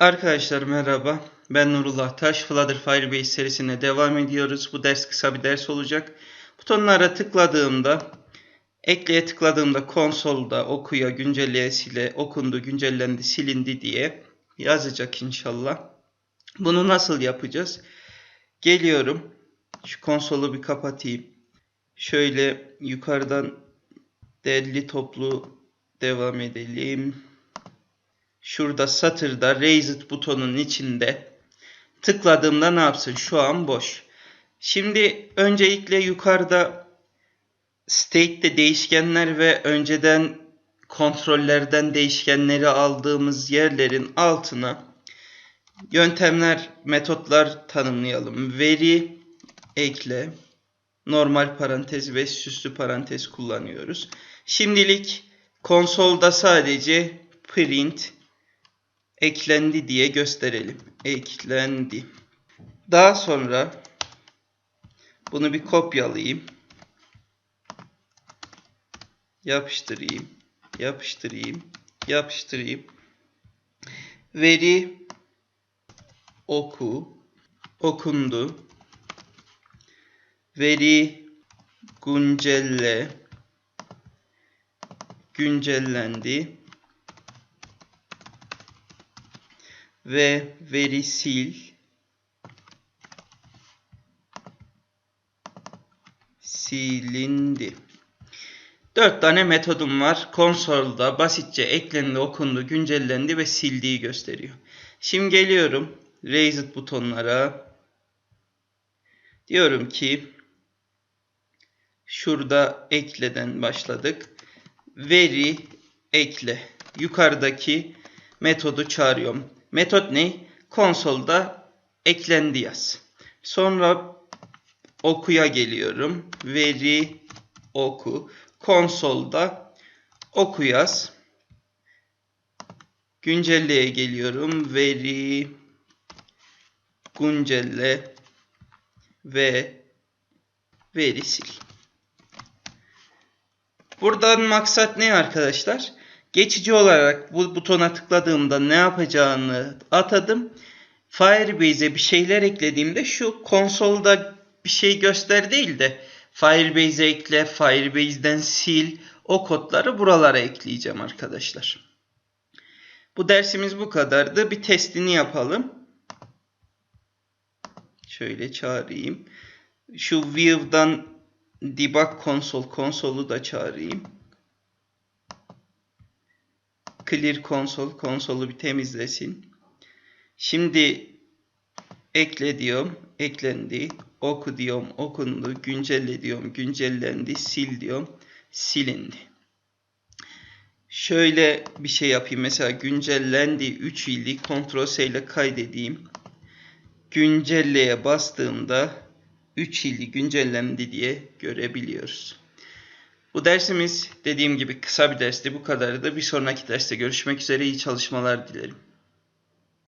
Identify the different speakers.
Speaker 1: Arkadaşlar merhaba. Ben Nurullah Taş. Flutter Firebase serisine devam ediyoruz. Bu ders kısa bir ders olacak. Butonlara tıkladığımda, ekleye tıkladığımda konsolda okuya, güncelleye, sile, okundu, güncellendi, silindi diye yazacak inşallah. Bunu nasıl yapacağız? Geliyorum. Şu konsolu bir kapatayım. Şöyle yukarıdan derli toplu devam edelim. Şurada satırda Raised butonun içinde tıkladığımda ne yapsın? Şu an boş. Şimdi öncelikle yukarıda state'de değişkenler ve önceden kontrollerden değişkenleri aldığımız yerlerin altına yöntemler, metotlar tanımlayalım. Veri ekle, normal parantez ve süslü parantez kullanıyoruz. Şimdilik konsolda sadece print eklendi diye gösterelim. Eklendi. Daha sonra bunu bir kopyalayayım. Yapıştırayım. Yapıştırayım. Yapıştırayım. Veri oku okundu. Veri güncelle güncellendi. Ve veri sil silindi. Dört tane metodum var. Konsolda basitçe eklendi, okundu, güncellendi ve sildiği gösteriyor. Şimdi geliyorum Raised butonlara. Diyorum ki şurada ekleden başladık. Veri ekle. Yukarıdaki metodu çağırıyorum. Metot ne? Konsolda eklendi yaz. Sonra okuya geliyorum. Veri oku. Konsolda oku yaz. Güncelleye geliyorum. Veri güncelle ve veri sil. Buradan maksat ne arkadaşlar? Geçici olarak bu butona tıkladığımda ne yapacağını atadım. Firebase'e bir şeyler eklediğimde şu konsolda bir şey göster değil de Firebase'e ekle, Firebase'den sil o kodları buralara ekleyeceğim arkadaşlar. Bu dersimiz bu kadardı. Bir testini yapalım. Şöyle çağırayım. Şu view'dan debug console konsolu da çağırayım. Clear console konsolu bir temizlesin. Şimdi ekle diyorum. Eklendi. Oku diyorum. Okundu. Güncelle diyorum. Güncellendi. Sil diyorum. Silindi. Şöyle bir şey yapayım. Mesela güncellendi 3 ili Ctrl S ile kaydedeyim. Güncelleye bastığımda 3 ili güncellendi diye görebiliyoruz. Bu dersimiz dediğim gibi kısa bir dersti. Bu kadardı. Bir sonraki derste görüşmek üzere. İyi çalışmalar dilerim.